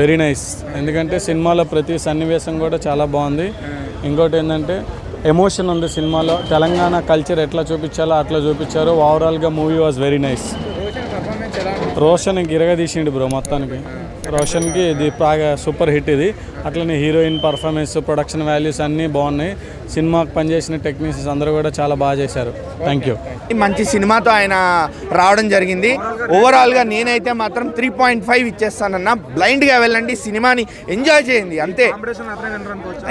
Very nice. ఎందుకంటే సినిమాలో ప్రతి సన్నివేశం కూడా చాలా బాగుంది. ఇంకోటి ఏంటంటే ఎమోషన్ ఉంది సినిమాలో. తెలంగాణ కల్చర్ ఎట్లా చూపించాలో అట్లా చూపించారు. ఓవరాల్గా movie was very nice Roshan performance తీసిండు బ్రో మొత్తానికి. రోషన్కి ఇది బాగా సూపర్ హిట్ ఇది. అట్లనే హీరోయిన్ పర్ఫార్మెన్స్ ప్రొడక్షన్ వాల్యూస్ అన్నీ బాగున్నాయి. సినిమాకి పనిచేసిన టెక్నీషియన్స్ అందరూ కూడా చాలా బాగా చేశారు. థ్యాంక్ యూ మంచి సినిమాతో ఆయన రావడం జరిగింది. ఓవరాల్గా నేనైతే మాత్రం త్రీ పాయింట్ ఫైవ్ ఇచ్చేస్తానన్న. బ్లైండ్గా వెళ్ళండి సినిమాని ఎంజాయ్ చేయండి అంతే.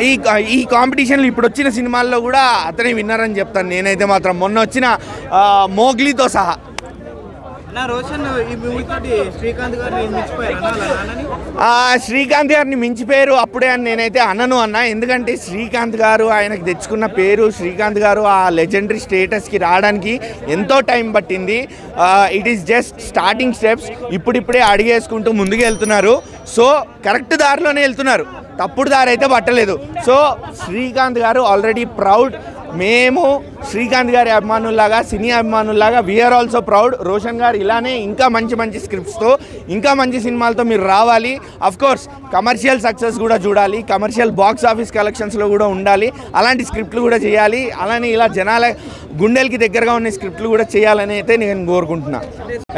ఈ ఈ కాంపిటీషన్లు ఇప్పుడు వచ్చిన సినిమాల్లో కూడా అతనే విన్నర్ అని చెప్తాను. నేనైతే మాత్రం మొన్న వచ్చిన మోగ్లీతో సహా నా రోషన్ ఈ మూవీ తోటి శ్రీకాంత్ గారిని మించిపోయారు? ఆ, శ్రీకాంత్ గారిని మించిపోయారు అప్పుడే అని నేనైతే అనను అన్న. ఎందుకంటే శ్రీకాంత్ గారు ఆయనకు తెచ్చుకున్న పేరు శ్రీకాంత్ గారు ఆ లెజెండరీ స్టేటస్కి రావడానికి ఎంతో టైం పట్టింది. It is just starting steps ఇప్పుడిప్పుడే అడిగేసుకుంటూ ముందుకు వెళ్తున్నారు. సో కరెక్ట్ దారిలోనే వెళ్తున్నారు. తప్పుడు దారి అయితే పట్టలేదు. సో శ్రీకాంత్ గారు ఆల్రెడీ ప్రౌడ్ మేము శ్రీకాంత్ గారి అభిమానుల్లాగా సినీ అభిమానుల్లాగా we are also proud Roshan garu ఇలానే ఇంకా మంచి మంచి స్క్రిప్ట్స్తో ఇంకా మంచి సినిమాలతో మీరు రావాలి. కోర్స్ కమర్షియల్ సక్సెస్ కూడా చూడాలి కమర్షియల్ బాక్స్ ఆఫీస్ కలెక్షన్స్లో కూడా ఉండాలి అలాంటి స్క్రిప్ట్లు కూడా చేయాలి అలానే ఇలా జనాల గుండెలకి దగ్గరగా ఉన్న స్క్రిప్ట్లు కూడా చేయాలని అయితే నేను కోరుకుంటున్నా.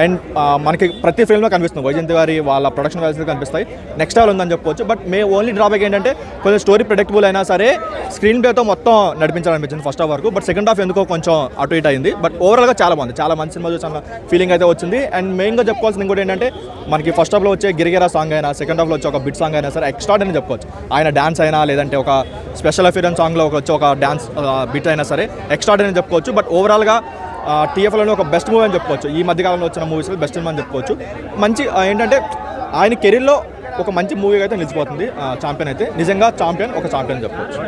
అండ్ మనకి ప్రతి ఫిల్మ్లో కనిపిస్తుంది వైజయంతి గారి వాళ్ళ ప్రొడక్షన్ వాల్యూస్ కనిపిస్తాయి. నెక్స్ట్ లెవెల్ ఉందని చెప్పొచ్చు బట్ మే ఓన్లీ డ్రాబ్యాక్ ఏంటంటే కొంచెం స్టోరీ ప్రొడక్టబుల్ అయినా సరే స్క్రీన్ ప్లేతో మొత్తం నడిపించాలనిపించింది ఫస్ట్ హాఫ్ వరకు బట్ సెకండ్ హాఫ్ ఎందుకో కొంచెం అటు ఇటు అయింది. బట్ ఓవరాల్గా చాలా బాగుంది. చాలా మంచి సినిమా చూసిన ఫీలింగ్ అయితే వచ్చింది. అండ్ మెయిన్గా చెప్పుకోవాల్సింది ఇంకోటి ఏంటంటే మనకి ఫస్ట్ హాఫ్లో వచ్చే గిరిగిరా సాంగ్ అయినా సెకండ్ హాఫ్లో వచ్చే ఒక బిట్ సాంగ్ అయినా సరే ఎక్స్ట్రా అని చెప్పుకోవచ్చు. ఆయన డాన్స్ అయినా లేదంటే ఒక స్పెషల్ అఫీరెన్స్ సాంగ్లో ఒక వచ్చే ఒక డాన్స్ బిట్ అయినా సరే ఎక్స్ట్రా అని చెప్పుకోవచ్చు బట్ ఓవరాల్గా టీఎఫ్లోనే ఒక బెస్ట్ మూవీ అని చెప్పుకోవచ్చు. ఈ మధ్యకాలంలో వచ్చిన మూవీస్ బెస్ట్ సినిమా అని చెప్పుకోవచ్చు. మంచి ఏంటంటే ఆయన కెరీర్లో ఒక మంచి మూవీగా అయితే నిలిచిపోతుంది. ఛాంపియన్ అయితే. నిజంగా ఛాంపియన్ ఒక ఛాంపియన్ చెప్పుకోవచ్చు.